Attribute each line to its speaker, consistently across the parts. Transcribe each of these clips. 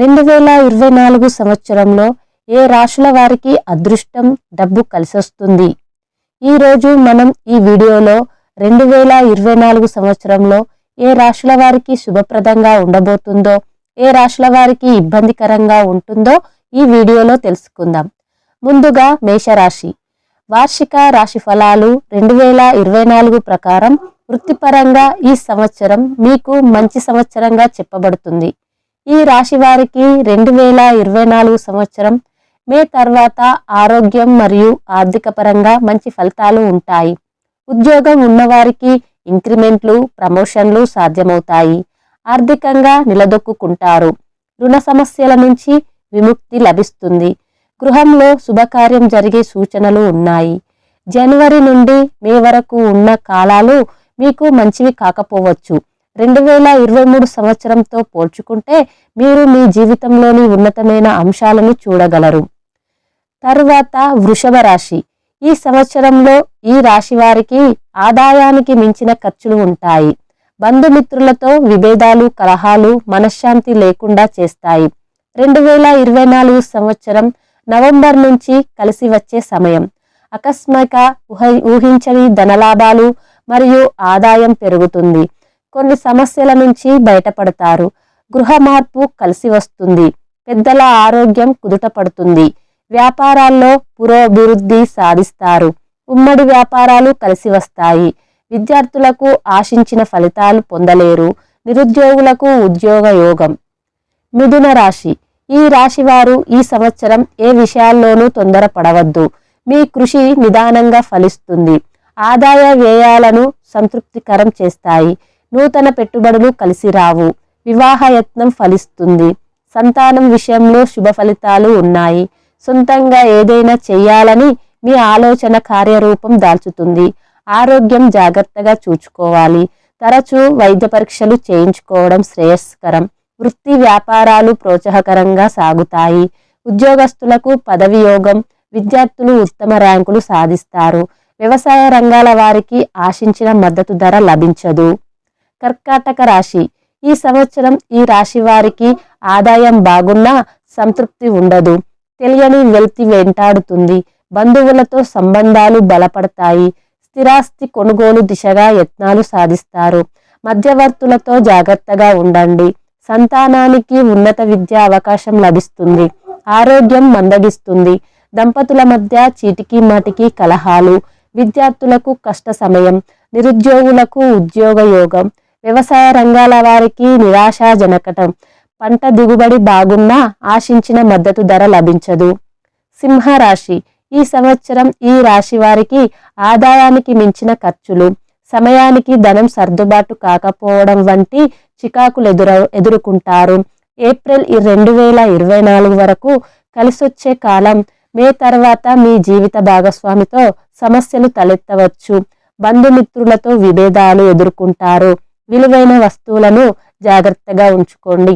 Speaker 1: రెండు వేల ఇరవై నాలుగు సంవత్సరంలో ఏ రాశుల వారికి అదృష్టం డబ్బు కలిసొస్తుంది? ఈరోజు మనం ఈ వీడియోలో రెండు వేల ఇరవై నాలుగు సంవత్సరంలో ఏ రాశుల వారికి శుభప్రదంగా ఉండబోతుందో ఏ రాశుల వారికి ఇబ్బందికరంగా ఉంటుందో ఈ వీడియోలో తెలుసుకుందాం. ముందుగా మేషరాశి. వార్షిక రాశి ఫలాలు రెండు వేల ఇరవై నాలుగు ప్రకారం వృత్తిపరంగా ఈ సంవత్సరం మీకు మంచి సంవత్సరంగా చెప్పబడుతుంది. ఈ రాశి వారికి రెండు వేల ఇరవై నాలుగు సంవత్సరం మే తర్వాత ఆరోగ్యం మరియు ఆర్థిక పరంగా మంచి ఫలితాలు ఉంటాయి. ఉద్యోగం ఉన్నవారికి ఇంక్రిమెంట్లు ప్రమోషన్లు సాధ్యమవుతాయి. ఆర్థికంగా నిలదొక్కుంటారు రుణ సమస్యల నుంచి విముక్తి లభిస్తుంది. గృహంలో శుభకార్యం జరిగే సూచనలు ఉన్నాయి. జనవరి నుండి మే వరకు ఉన్న కాలాలు మీకు మంచివి కాకపోవచ్చు. రెండు వేల ఇరవై మూడు సంవత్సరంతో పోల్చుకుంటే మీరు మీ జీవితంలోని ఉన్నతమైన అంశాలను చూడగలరు. తరువాత వృషభ రాశి. ఈ సంవత్సరంలో ఈ రాశి వారికి ఆదాయానికి మించిన ఖర్చులు ఉంటాయి. బంధుమిత్రులతో విభేదాలు కలహాలు మనశ్శాంతి లేకుండా చేస్తాయి. రెండు వేల ఇరవై నాలుగు సంవత్సరం నవంబర్ నుంచి కలిసి వచ్చే సమయం. అకస్మాక ఊహ ఊహించని ధనలాభాలు మరియు ఆదాయం పెరుగుతుంది. కొన్ని సమస్యల నుంచి బయటపడతారు. గృహ మార్పు కలిసి వస్తుంది. పెద్దల ఆరోగ్యం కుదుటపడుతుంది వ్యాపారాల్లో పురోభివృద్ధి సాధిస్తారు. ఉమ్మడి వ్యాపారాలు కలిసి వస్తాయి. విద్యార్థులకు ఆశించిన ఫలితాలు పొందలేరు. నిరుద్యోగులకు ఉద్యోగ యోగం. మిథున రాశి. ఈ రాశి వారు ఈ సంవత్సరం ఏ విషయాల్లోనూ తొందరపడవద్దు. మీ కృషి నిదానంగా ఫలిస్తుంది. ఆదాయ వ్యయాలను సంతృప్తికరం చేస్తాయి. నూతన పెట్టుబడులు కలిసి రావు. వివాహయత్నం ఫలిస్తుంది. సంతానం విషయంలో శుభ ఫలితాలు ఉన్నాయి. సొంతంగా ఏదైనా చేయాలని మీ ఆలోచన కార్యరూపం దాల్చుతుంది. ఆరోగ్యం జాగ్రత్తగా చూచుకోవాలి. తరచూ వైద్య పరీక్షలు చేయించుకోవడం శ్రేయస్కరం. వృత్తి వ్యాపారాలు ప్రోత్సాహకరంగా సాగుతాయి. ఉద్యోగస్తులకు పదవి యోగం విద్యార్థులు ఉత్తమ ర్యాంకులు సాధిస్తారు. వ్యవసాయ రంగాల వారికి ఆశించిన మద్దతు ధర లభించదు. కర్కాటక రాశి. ఈ సంవత్సరం ఈ రాశి వారికి ఆదాయం బాగున్నా సంతృప్తి ఉండదు. తెలియని వెల్తి వెంటాడుతుంది. బంధువులతో సంబంధాలు బలపడతాయి. స్థిరాస్తి కొనుగోలు దిశగా యత్నాలు సాధిస్తారు. మధ్యవర్తులతో జాగ్రత్తగా ఉండండి. సంతానానికి ఉన్నత విద్య అవకాశం లభిస్తుంది. ఆరోగ్యం మందగిస్తుంది. దంపతుల మధ్య చీటికి మాటికి కలహాలు. విద్యార్థులకు కష్ట సమయం నిరుద్యోగులకు ఉద్యోగ యోగం వ్యవసాయ రంగాల వారికి నిరాశాజనకటం. పంట దిగుబడి బాగున్నా ఆశించిన మద్దతు ధర లభించదు. సింహరాశి. ఈ సంవత్సరం ఈ రాశి వారికి ఆదాయానికి మించిన ఖర్చులు సమయానికి ధనం సర్దుబాటు కాకపోవడం వంటి చికాకులు ఎదుర ఎదుర్కొంటారు. ఏప్రిల్ రెండు వేల ఇరవై నాలుగు వరకు కలిసొచ్చే కాలం. మే తర్వాత మీ జీవిత భాగస్వామితో సమస్యలు తలెత్తవచ్చు. బంధుమిత్రులతో విభేదాలు ఎదుర్కొంటారు. విలువైన వస్తువులను జాగ్రత్తగా ఉంచుకోండి.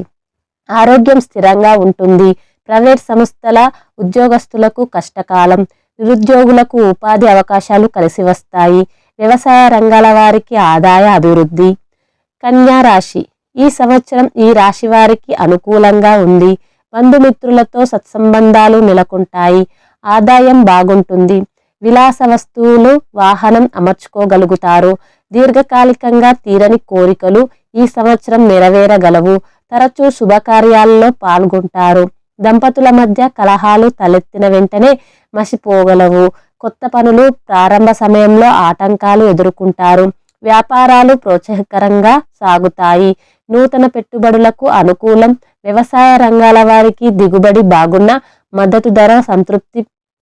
Speaker 1: ఆరోగ్యం స్థిరంగా ఉంటుంది. ప్రైవేట్ సంస్థల ఉద్యోగస్తులకు కష్టకాలం నిరుద్యోగులకు ఉపాధి అవకాశాలు కలిసి వస్తాయి. వ్యవసాయ రంగాల వారికి ఆదాయ అభివృద్ధి. కన్యా రాశి. ఈ సంవత్సరం ఈ రాశి వారికి అనుకూలంగా ఉంది. బంధుమిత్రులతో సత్సంబంధాలు నెలకొంటాయి. ఆదాయం బాగుంటుంది. విలాస వస్తువులు వాహనం అమర్చుకోగలుగుతారు. దీర్ఘకాలికంగా తీరని కోరికలు ఈ సంవత్సరం నెరవేరగలవు. తరచూ శుభకార్యాలలో పాల్గొంటారు. దంపతుల మధ్య కలహాలు తలెత్తిన వెంటనే మసిపోగలవు. కొత్త పనులు ప్రారంభ సమయంలో ఆటంకాలు ఎదుర్కొంటారు. వ్యాపారాలు ప్రోత్సాహకరంగా సాగుతాయి. నూతన పెట్టుబడులకు అనుకూలం వ్యవసాయ రంగాల వారికి దిగుబడి బాగున్న మద్దతు ధర సంతృప్తి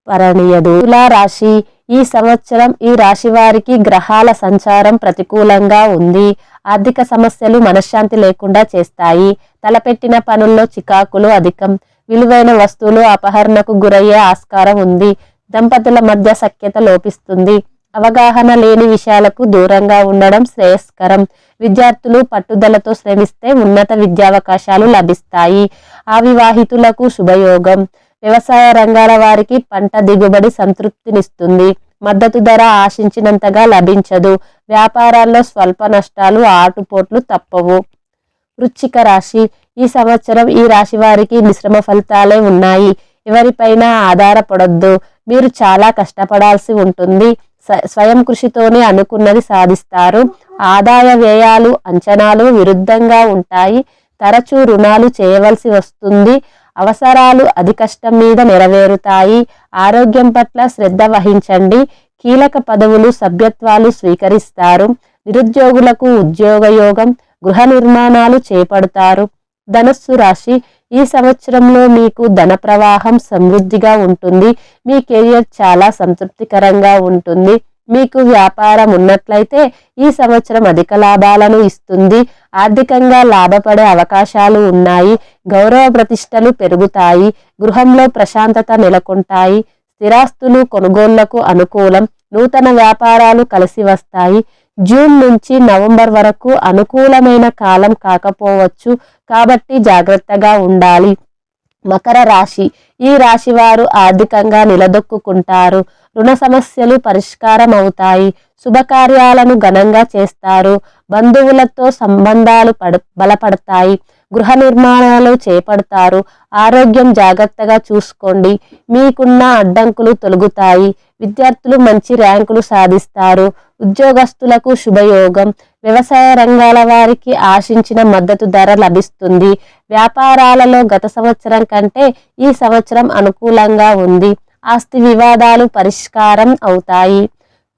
Speaker 1: పరణీయదు తులారాశి ఈ సంవత్సరం ఈ రాశి వారికి గ్రహాల సంచారం ప్రతికూలంగా ఉంది. ఆర్థిక సమస్యలు మనశ్శాంతి లేకుండా చేస్తాయి. తలపెట్టిన పనుల్లో చికాకులు అధికం. విలువైన వస్తువులు అపహరణకు గురయ్యే ఆస్కారం ఉంది. దంపతుల మధ్య సఖ్యత లోపిస్తుంది. అవగాహన లేని విషయాలకు దూరంగా ఉండడం శ్రేయస్కరం. విద్యార్థులు పట్టుదలతో శ్రమిస్తే ఉన్నత విద్యావకాశాలు లభిస్తాయి. అవివాహితులకు శుభయోగం. వ్యవసాయ రంగాల వారికి పంట దిగుబడి సంతృప్తినిస్తుంది. మద్దతు ధర ఆశించినంతగా లభించదు. వ్యాపారాల్లో స్వల్ప నష్టాలు ఆటుపోట్లు తప్పవు. వృచ్చిక రాశి. ఈ సంవత్సరం ఈ రాశి వారికి మిశ్రమ ఫలితాలే ఉన్నాయి. ఎవరిపైన ఆధారపడొద్దు. మీరు చాలా కష్టపడాల్సి ఉంటుంది. స్వ- స్వయం కృషితోనే అనుకున్నది సాధిస్తారు. ఆదాయ వ్యయాలు అంచనాలు విరుద్ధంగా ఉంటాయి. తరచూ రుణాలు చేయవలసి వస్తుంది. అవసరాలు అతి కష్టం మీద నెరవేరుతాయి. ఆరోగ్యం పట్ల శ్రద్ధ వహించండి. కీలక పదవులు సభ్యత్వాలు స్వీకరిస్తారు. నిరుద్యోగులకు ఉద్యోగయోగం గృహ నిర్మాణాలు చేపడతారు. ధనస్సు రాశి ఈ సంవత్సరంలో మీకు ధన ప్రవాహం సమృద్ధిగా ఉంటుంది. మీ కెరియర్ చాలా సంతృప్తికరంగా ఉంటుంది. మీకు వ్యాపారం ఉన్నట్లయితే ఈ సంవత్సరం అధిక లాభాలను ఇస్తుంది. ఆర్థికంగా లాభపడే అవకాశాలు ఉన్నాయి. గౌరవ ప్రతిష్టలు పెరుగుతాయి. గృహంలో ప్రశాంతత నెలకొంటాయి. స్థిరాస్తులు కొనుగోళ్ళకు అనుకూలం. నూతన వ్యాపారాలు కలిసి వస్తాయి. జూన్ నుంచి నవంబర్ వరకు అనుకూలమైన కాలం కాకపోవచ్చు. కాబట్టి జాగ్రత్తగా ఉండాలి. మకర రాశి. ఈ రాశి వారు ఆర్థికంగా నిలదొక్కుంటారు రుణ సమస్యలు పరిష్కారం అవుతాయి శుభకార్యాలను ఘనంగా చేస్తారు. బంధువులతో సంబంధాలు పడ బలపడతాయి. గృహ నిర్మాణాలు చేపడతారు. ఆరోగ్యం జాగ్రత్తగా చూసుకోండి. మీకున్న అడ్డంకులు తొలగుతాయి. విద్యార్థులు మంచి ర్యాంకులు సాధిస్తారు. ఉద్యోగస్తులకు శుభయోగం. వ్యవసాయ రంగాల వారికి ఆశించిన మద్దతు ధర లభిస్తుంది. వ్యాపారాలలో గత సంవత్సరం కంటే ఈ సంవత్సరం అనుకూలంగా ఉంది. ఆస్తి వివాదాలు పరిష్కారం అవుతాయి.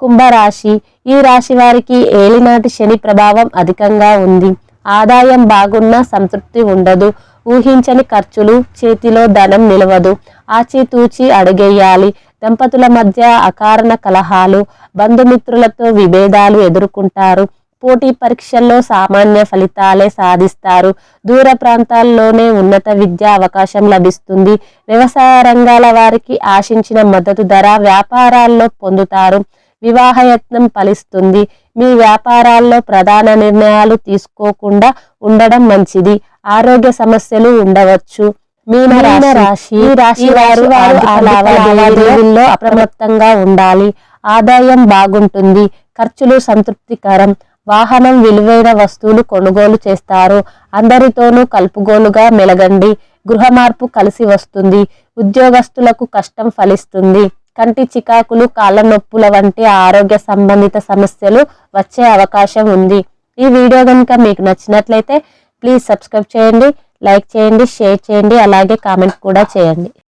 Speaker 1: కుంభరాశి ఈ రాశి వారికి ఏలినాటి శని ప్రభావం అధికంగా ఉంది. ఆదాయం బాగున్నా సంతృప్తి ఉండదు. ఊహించని ఖర్చులు చేతిలో ధనం నిలవదు. ఆచితూచి అడుగేయాలి. దంపతుల మధ్య అకారణ కలహాలు బంధుమిత్రులతో విభేదాలు ఎదుర్కొంటారు. పోటీ పరీక్షల్లో సామాన్య ఫలితాలే సాధిస్తారు. దూర ప్రాంతాల్లోనే ఉన్నత విద్యా అవకాశం లభిస్తుంది. వ్యవసాయ రంగాల వారికి ఆశించిన మద్దతు ధర వ్యాపారాల్లో పొందుతారు. వివాహయత్నం ఫలిస్తుంది. మీ వ్యాపారాల్లో ప్రధాన నిర్ణయాలు తీసుకోకుండా ఉండడం మంచిది. ఆరోగ్య సమస్యలు ఉండవచ్చు. మీన రాశి. రాశి. వారు లావాదేవీల్లో అప్రమత్తంగా ఉండాలి. ఆదాయం బాగుంటుంది. ఖర్చులు సంతృప్తికరం. వాహనం విలువైన వస్తువులు కొనుగోలు చేస్తారు. అందరితోనూ కలుపుగోలుగా మెలగండి. గృహ మార్పు కలిసి వస్తుంది. ఉద్యోగస్తులకు కష్టం ఫలిస్తుంది. కంటి చికాకులు కాళ్ళ నొప్పుల వంటి ఆరోగ్య సంబంధిత సమస్యలు వచ్చే అవకాశం ఉంది. ఈ వీడియో కనుక మీకు నచ్చినట్లయితే ప్లీజ్ సబ్స్క్రైబ్ చేయండి లైక్ చేయండి షేర్ చేయండి అలాగే కామెంట్ కూడా చేయండి.